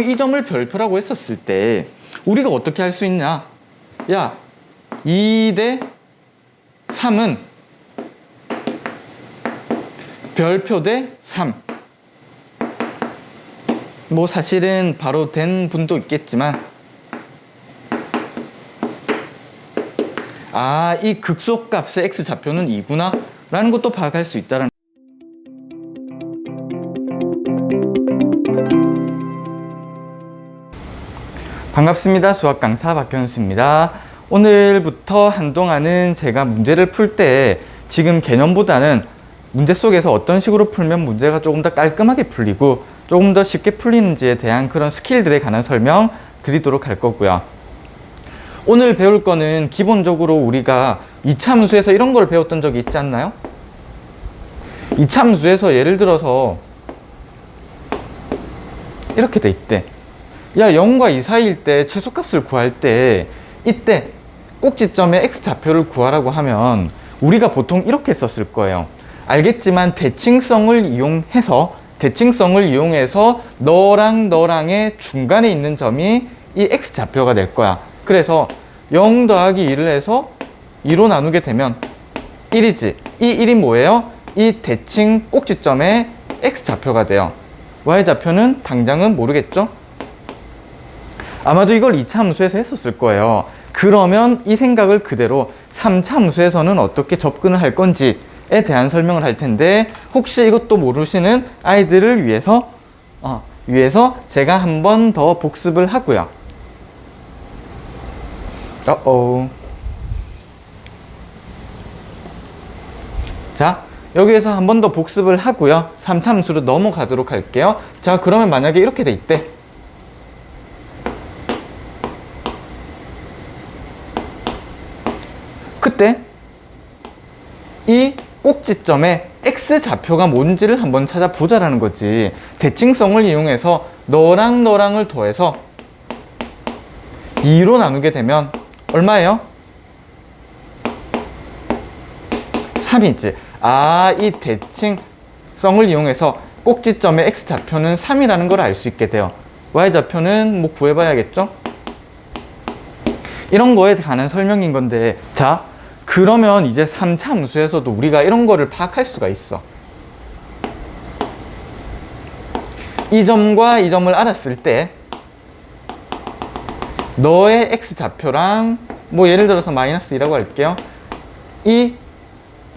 이 점을 별표라고 했었을 때 우리가 어떻게 할 수 있냐? 야, 2 대 3은 별표 대 3. 뭐 사실은 바로 된 분도 있겠지만 아, 이 극소값의 x 좌표는 2구나 라는 것도 파악할 수 있다는 반갑습니다. 수학 강사 박현수입니다. 오늘부터 한동안은 제가 문제를 풀 때 지금 개념보다는 문제 속에서 어떤 식으로 풀면 문제가 조금 더 깔끔하게 풀리고 조금 더 쉽게 풀리는지에 대한 그런 스킬들에 관한 설명 드리도록 할 거고요. 오늘 배울 거는 기본적으로 우리가 이참수에서 이런 걸 배웠던 적이 있지 않나요? 이참수에서 예를 들어서 이렇게 돼 있대. 야, 0과 2 사이일 때 최소값을 구할 때 이때 꼭지점의 x 좌표를 구하라고 하면 우리가 보통 이렇게 썼을 거예요. 알겠지만 대칭성을 이용해서 대칭성을 이용해서 너랑 너랑의 중간에 있는 점이 이 x 좌표가 될 거야. 그래서 0 더하기 2를 해서 2로 나누게 되면 1이지. 이 1이 뭐예요? 이 대칭 꼭지점의 x 좌표가 돼요. y 좌표는 당장은 모르겠죠? 아마도 이걸 2차 함수에서 했었을 거예요. 그러면 이 생각을 그대로 3차 함수에서는 어떻게 접근을 할 건지에 대한 설명을 할 텐데 혹시 이것도 모르시는 아이들을 위해서 어, 위해서 제가 한 번 더 복습을 하고요. 어어. 자, 여기에서 한 번 더 복습을 하고요. 3차 함수로 넘어가도록 할게요. 자, 그러면 만약에 이렇게 돼 있대. 그때 이 꼭지점에 x 좌표가 뭔지를 한번 찾아보자라는 거지. 대칭성을 이용해서 너랑 너랑을 더해서 2로 나누게 되면 얼마예요? 3이지. 아, 이 대칭성을 이용해서 꼭지점의 x 좌표는 3이라는 걸 알 수 있게 돼요. y 좌표는 뭐 구해봐야겠죠? 이런 거에 관한 설명인 건데, 자, 그러면 이제 3차 함수에서도 우리가 이런 거를 파악할 수가 있어. 이 점과 이 점을 알았을 때 너의 x 좌표랑 뭐 예를 들어서 마이너스 2라고 할게요. 이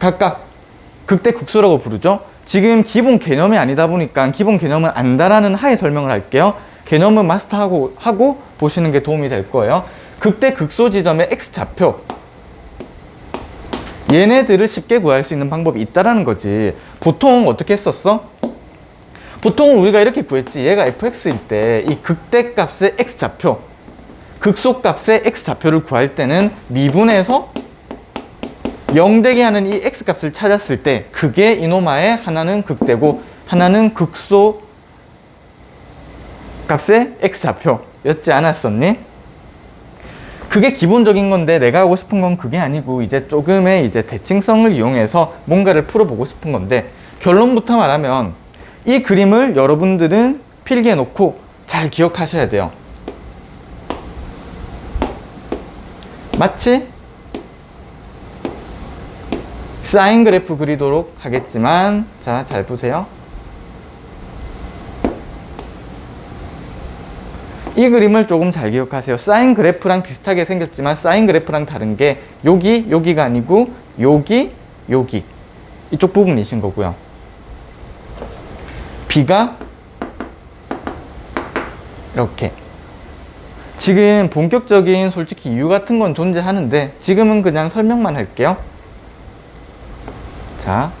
각각 극대 극소라고 부르죠. 지금 기본 개념이 아니다 보니까 기본 개념은 안다라는 하에 설명을 할게요. 개념은 마스터하고 하고 보시는 게 도움이 될 거예요. 극대 극소 지점의 x 좌표 얘네들을 쉽게 구할 수 있는 방법이 있다라는 거지. 보통 어떻게 했었어? 보통 우리가 이렇게 구했지. 얘가 fx일 때 이 극대값의 x 좌표, 극소값의 x 좌표를 구할 때는 미분해서 0 되게 하는 이 x 값을 찾았을 때 그게 이노마의 하나는 극대고 하나는 극소 값의 x 좌표였지 않았었니? 그게 기본적인 건데 내가 하고 싶은 건 그게 아니고 이제 조금의 이제 대칭성을 이용해서 뭔가를 풀어보고 싶은 건데 결론부터 말하면 이 그림을 여러분들은 필기해 놓고 잘 기억하셔야 돼요. 마치 사인 그래프 그리도록 하겠지만 자, 잘 보세요. 이 그림을 조금 잘 기억하세요. 사인 그래프랑 비슷하게 생겼지만 사인 그래프랑 다른 게 여기 여기가 아니고 여기 여기 이쪽 부분이신 거고요. B가 이렇게 지금 본격적인 솔직히 이유 같은 건 존재하는데 지금은 그냥 설명만 할게요. 자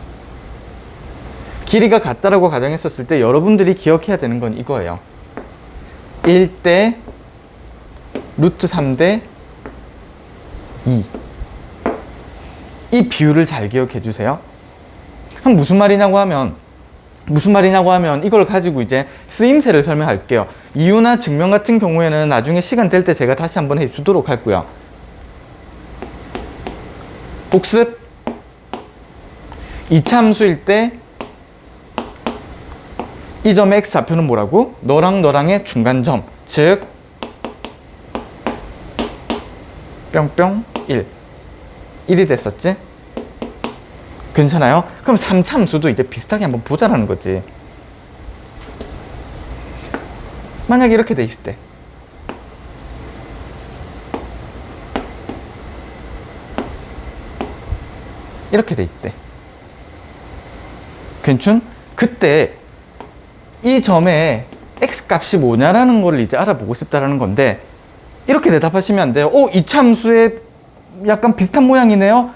길이가 같다라고 가정했었을 때 여러분들이 기억해야 되는 건 이거예요. 1대 루트 3대 2. 이 비율을 잘 기억해 주세요. 그럼 무슨 말이냐고 하면 무슨 말이냐고 하면 이걸 가지고 이제 쓰임새를 설명할게요. 이유나 증명 같은 경우에는 나중에 시간 될 때 제가 다시 한번 해 주도록 할고요. 복습 이참수일 때 이 점의 x 좌표는 뭐라고? 너랑 너랑의 중간점 즉 뿅뿅 1 1이 됐었지? 괜찮아요? 그럼 3참수도 이제 비슷하게 한번 보자라는 거지 만약에 이렇게 돼 있을 때 이렇게 돼 있대 괜춘? 그때 이 점의 x 값이 뭐냐라는 걸 이제 알아보고 싶다라는 건데 이렇게 대답하시면 안 돼요. 어, 이 참수의 약간 비슷한 모양이네요.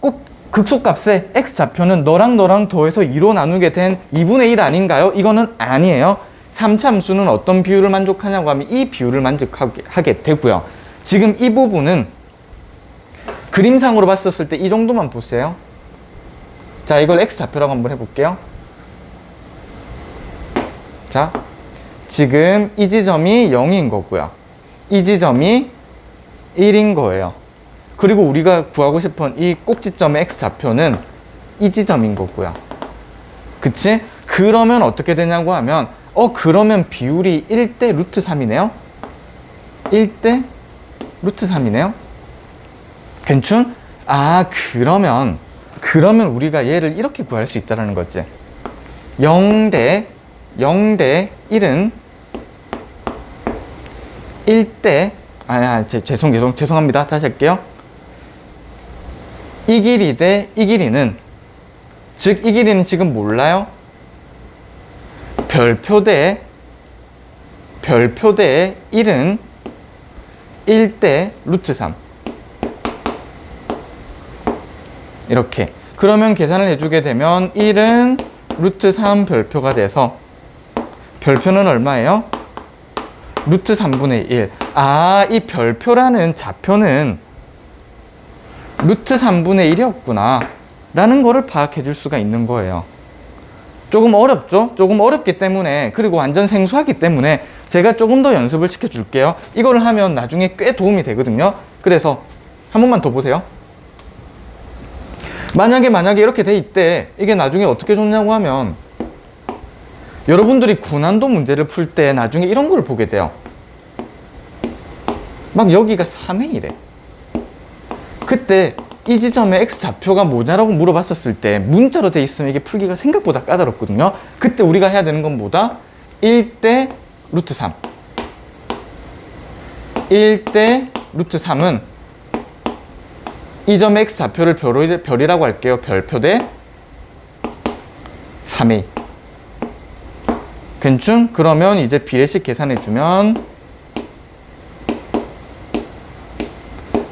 꼭 극소값의 x 좌표는 너랑 너랑 더해서 2로 나누게 된 2분의 1 아닌가요? 이거는 아니에요. 3참수는 어떤 비율을 만족하냐고 하면 이 비율을 만족하게 하게 되고요. 지금 이 부분은 그림상으로 봤었을 때 이 정도만 보세요. 자, 이걸 x 좌표라고 한번 해볼게요. 자, 지금 이 지점이 0인 거고요. 이 지점이 1인 거예요. 그리고 우리가 구하고 싶은 이 꼭지점의 x 좌표는 이 지점인 거고요. 그치? 그러면 어떻게 되냐고 하면 어 그러면 비율이 1대 루트 3이네요. 1대 루트 3이네요. 괜춘? 아 그러면 그러면 우리가 얘를 이렇게 구할 수 있다는 거지. 0대 0 대 1은 1대 아니, 아니 제, 죄송 죄송 죄송합니다. 다시 할게요. 이 길이 대 이 길이는 즉 이 길이는 지금 몰라요. 별표 대 별표 대 1은 1대 루트 3 이렇게 그러면 계산을 해주게 되면 1은 루트 3 별표가 돼서 별표는 얼마예요? 루트 3분의 1. 아, 이 별표라는 좌표는 루트 3분의 1이었구나. 라는 거를 파악해 줄 수가 있는 거예요. 조금 어렵죠? 조금 어렵기 때문에, 그리고 완전 생소하기 때문에 제가 조금 더 연습을 시켜 줄게요. 이걸 하면 나중에 꽤 도움이 되거든요. 그래서 한 번만 더 보세요. 만약에 만약에 이렇게 돼 있대. 이게 나중에 어떻게 좋냐고 하면 여러분들이 고난도 문제를 풀 때 나중에 이런 걸 보게 돼요. 막 여기가 3의 1에. 그때 이 지점의 x 좌표가 뭐냐라고 물어봤었을 때 문자로 돼 있으면 이게 풀기가 생각보다 까다롭거든요. 그때 우리가 해야 되는 건 뭐다? 1대 루트 3. 1대 루트 3은 이 점의 x 좌표를 별, 별이라고 할게요. 별표 대 3의 2. 괜춘? 그러면 이제 비례식 계산해주면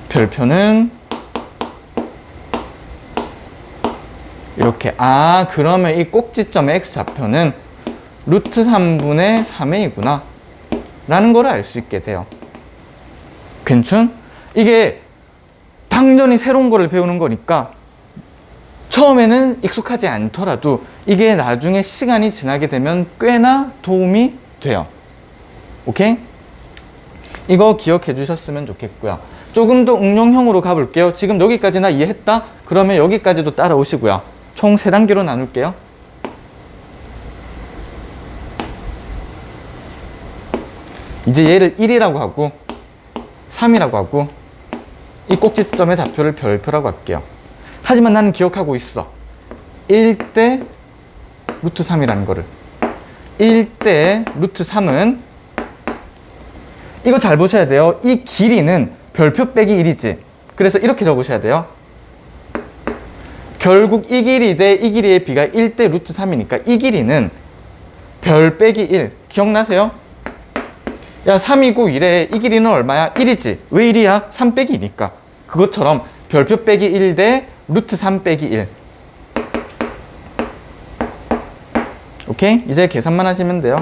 별표는 이렇게 아 그러면 이 꼭지점의 x 좌표는 루트 3분의 3a구나 라는 걸 알 수 있게 돼요 괜춘? 이게 당연히 새로운 거를 배우는 거니까 처음에는 익숙하지 않더라도 이게 나중에 시간이 지나게 되면 꽤나 도움이 돼요. 오케이? 이거 기억해 주셨으면 좋겠고요. 조금 더 응용형으로 가볼게요. 지금 여기까지나 이해했다? 그러면 여기까지도 따라오시고요. 총세 단계로 나눌게요. 이제 얘를 1이라고 하고 3이라고 하고 이 꼭지점의 좌표를 별표라고 할게요. 하지만 나는 기억하고 있어. 1대 루트 3이라는 거를. 1대 루트 3은 이거 잘 보셔야 돼요. 이 길이는 별표 빼기 1이지. 그래서 이렇게 적으셔야 돼요. 결국 이 길이 대 이 길이의 비가 1대 루트 3이니까 이 길이는 별 빼기 1. 기억나세요? 야, 3이고 1에 이 길이는 얼마야? 1이지. 왜 1이야? 3 빼기 2니까. 그것처럼 별표 빼기 1 대 루트 3 빼기 1. 오케이? 이제 계산만 하시면 돼요.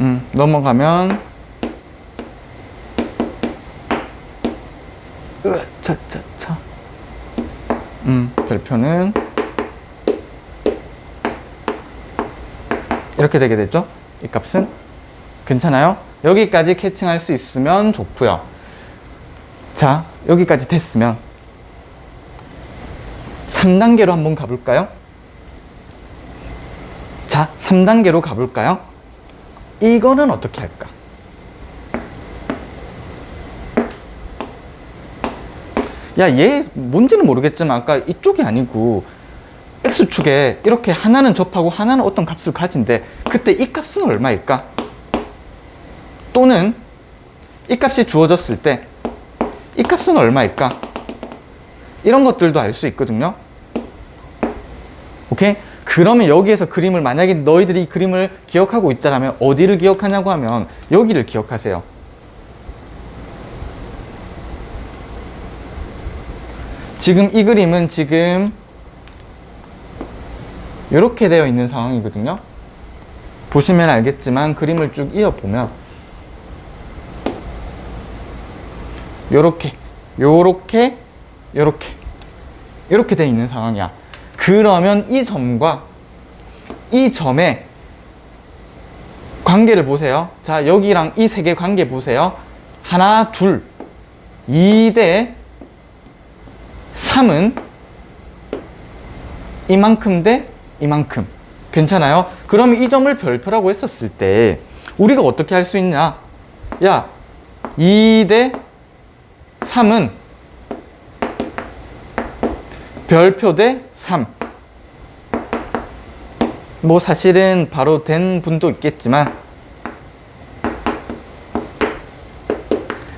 음, 넘어가면 으, 차, 차, 차. 음, 별표는 이렇게 되게 되죠? 이 값은 괜찮아요? 여기까지 캐칭할 수 있으면 좋고요. 자, 여기까지 됐으면 3단계로 한번 가볼까요? 자, 3단계로 가볼까요? 이거는 어떻게 할까? 야, 얘 뭔지는 모르겠지만 아까 이쪽이 아니고 X축에 이렇게 하나는 접하고 하나는 어떤 값을 가진데 그때 이 값은 얼마일까? 또는 이 값이 주어졌을 때 이 값은 얼마일까? 이런 것들도 알 수 있거든요. 오케이? 그러면 여기에서 그림을 만약에 너희들이 이 그림을 기억하고 있다면 어디를 기억하냐고 하면 여기를 기억하세요. 지금 이 그림은 지금 이렇게 되어 있는 상황이거든요. 보시면 알겠지만 그림을 쭉 이어 보면 요렇게 요렇게 요렇게 이렇게 돼 있는 상황이야. 그러면 이 점과 이 점의 관계를 보세요. 자, 여기랑 이 세 개 관계 보세요. 하나, 둘. 2대 3은 이만큼 대 이만큼. 괜찮아요? 그럼 이 점을 별표라고 했었을 때 우리가 어떻게 할 수 있냐? 야, 2대 3은 별표 대 3. 뭐 사실은 바로 된 분도 있겠지만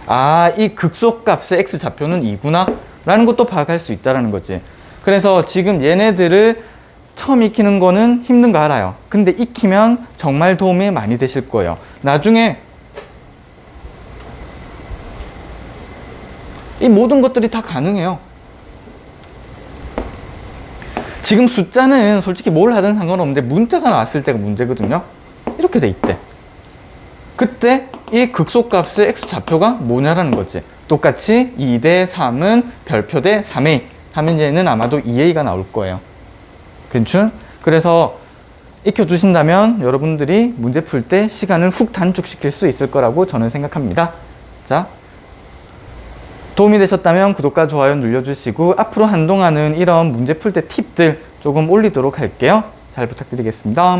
아, 이 극소값의 x 좌표는 2구나 라는 것도 파악할 수 있다라는 거지. 그래서 지금 얘네들을 처음 익히는 거는 힘든 거 알아요. 근데 익히면 정말 도움이 많이 되실 거예요. 나중에 이 모든 것들이 다 가능해요. 지금 숫자는 솔직히 뭘 하든 상관없는데 문자가 나왔을 때가 문제거든요. 이렇게 돼 있대. 그때 이 극소값의 x 좌표가 뭐냐라는 거지. 똑같이 2 대 3은 별표 대 3a 하면 얘는 아마도 2a가 나올 거예요. 괜찮? 그래서 익혀주신다면 여러분들이 문제 풀 때 시간을 훅 단축시킬 수 있을 거라고 저는 생각합니다. 자, 도움이 되셨다면 구독과 좋아요 눌러주시고 앞으로 한동안은 이런 문제 풀 때 팁들 조금 올리도록 할게요. 잘 부탁드리겠습니다.